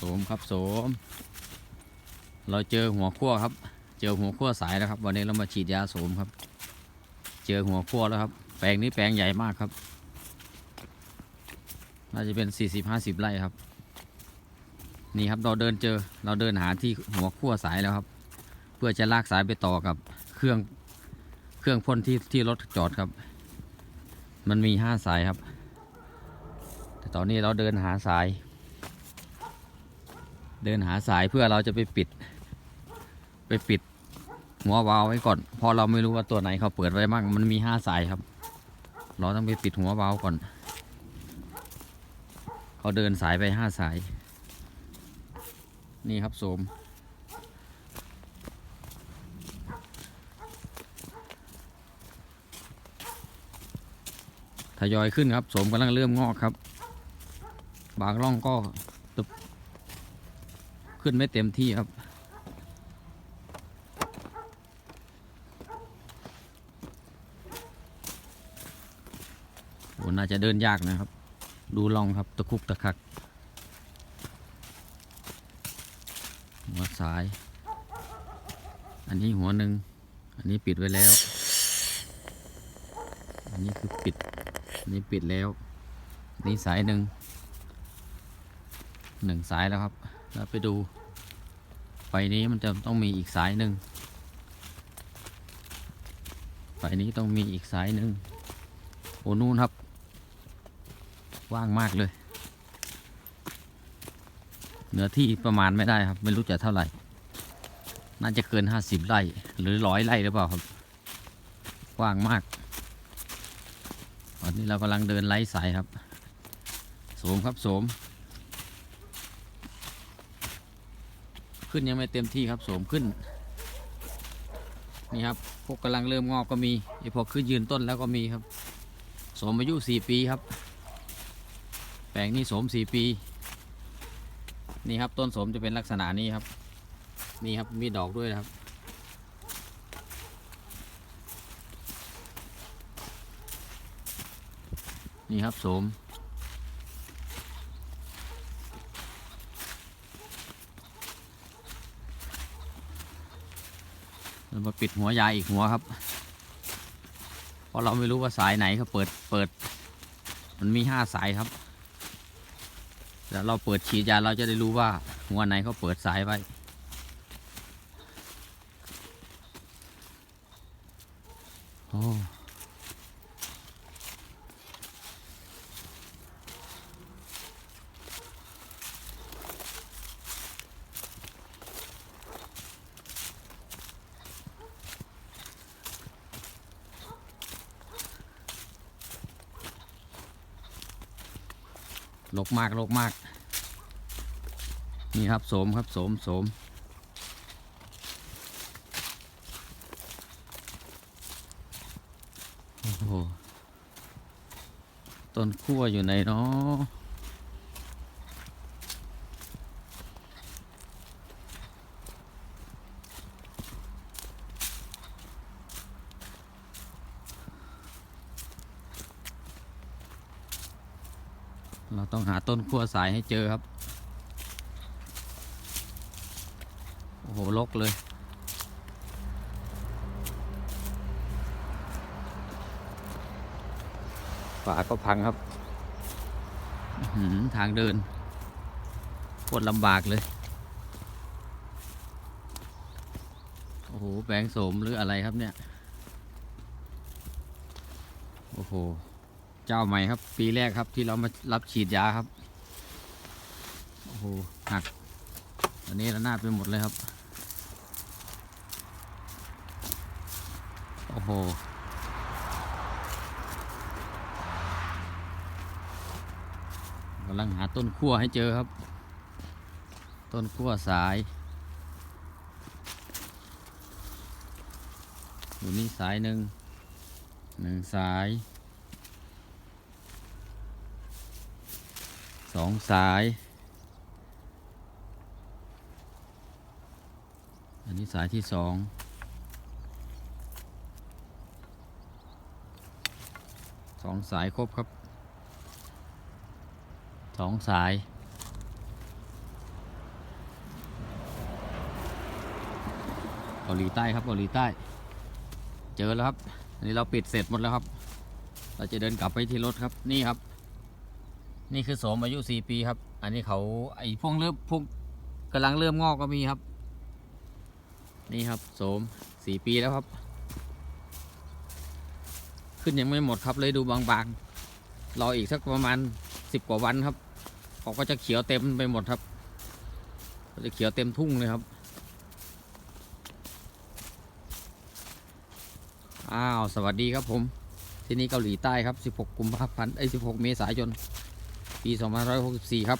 สมครับโสม เราเจอหัวขั้วครับ เจอหัวขั้วสายแล้วครับ วันนี้เรามาฉีดยาโสมครับ เจอหัวขั้วแล้วครับ แปลงนี้แปลงใหญ่มากครับ น่าจะเป็น 40-50 ไร่ครับ นี่ครับเราเดินเจอ เราเดินหาที่หัวขั้วสายแล้วครับ เพื่อจะลากสายไปต่อกับเครื่องเครื่องพ่นที่ที่รถจอดครับ มันมีห้าสายครับ แต่ตอนนี้เราเดินหาสาย เดินหาสายเพื่อเราจะไปปิด ไปปิด หัววาล์วไว้ก่อนเพอเราไม่รู้ว่าตัวไหนเขาเปิดไว้บ้างมันมีห้าสายครับ เราต้องไปปิดหัววาล์วก่อน เขาเดินสายไปห้าสาย นี่ครับโสมทยอยขึ้นครับ โสมกำลังเริ่มงอกครับ บางร่องก็ตึบ ขึ้นไม่เต็มที่ครับ โอ้น่าจะเดินยากนะครับ ดูลองครับตะคุกตะคักหัวสาย อันนี้หัวหนึ่ง อันนี้ปิดไว้แล้ว อันนี้คือปิด อันนี้ปิดแล้ว นี่สายหนึ่ง หนึ่งสายแล้วครับ แล้วไปดู ไฟนี้มันจะต้องมีอีกสายหนึ่งไฟนี้ต้องมีอีกสายหนึ่งโอ้นู่นครับ ว่างมากเลยเนื้อที่ประมาณไม่ได้ครับ ไม่รู้จะเท่าไหร่ น่าจะเกินห้าสิบไร่ หรือร้อยไร่หรือเปล่าครับกว้างมาก ตอนนี้เรากำลังเดินไล่สายครับ โสมครับโสม ขึ้นยังไม่เต็มที่ครับโสมขึ้น นี่ครับพวกกำลังเริ่มงอกก็มีไอพวกขึ้นยืนต้นแล้วก็มีครับโสมอายุสี่ปีครับ แปลงนี้โสมสี่ปี นี่ครับต้นโสมจะเป็นลักษณะนี้ครับ นี่ครับมีดอกด้วยครับนี่ครับโสม เรา มาปิดหัวยาอีกหัวครับ เพราะเราไม่รู้ว่าสายไหนเขาเปิดเปิด มันมีห้าสายครับแล้วเราเปิดฉีดยาเราจะได้รู้ว่าหัวไหนเขาเปิดสายไว้โอ้ ลกมากลกมาก นี่ครับโสมครับโสมโสมโอ้โหต้นขั้วอยู่ไหนเนาะ เราต้องหาต้นขั้วสายให้เจอครับ โอ้โหลกเลยฝาก็พังครับหือทางเดินโคตรลำบากเลย โอ้โห แปลงโสมหรืออะไรครับเนี่ย โอ้โห เจ้าใหม่ครับ ปีแรกครับที่เรามารับฉีดยาครับ โอ้โหหักตอนนี้ระนาดไปหมดเลยครับ โอ้โหกำลังหาต้นขั้วให้เจอครับ ต้นขั้วสายอยู่นี่สายหนึ่งหนึ่งสาย สองสาย อันนี้สายที่สองสองสายครบครับสองสายเกาหลีใต้ครับเกาหลีใต้ เจอแล้วครับอันนี้เราปิดเสร็จหมดแล้วครับ เราจะเดินกลับไปที่รถครับนี่ครับ นี่คือโสมอายุสี่ปีครับ อันนี้เขาไอ้พวกเริ่มพวกกำลังเริ่มงอกก็มีครับ นี่ครับโสมสี่ปีแล้วครับ ขึ้นยังไม่หมดครับเลยดูบางๆรออีกสักประมาณสิบกว่าวันครับเขาก็จะเขียวเต็มไปหมดครับจะเขียวเต็มทุ่งเลยครับอ้าว สวัสดีครับผม ที่นี่เกาหลีใต้ครับ 16 กุมภาพันธ์ไอ้16 เมษายน ปี 2564 ครับ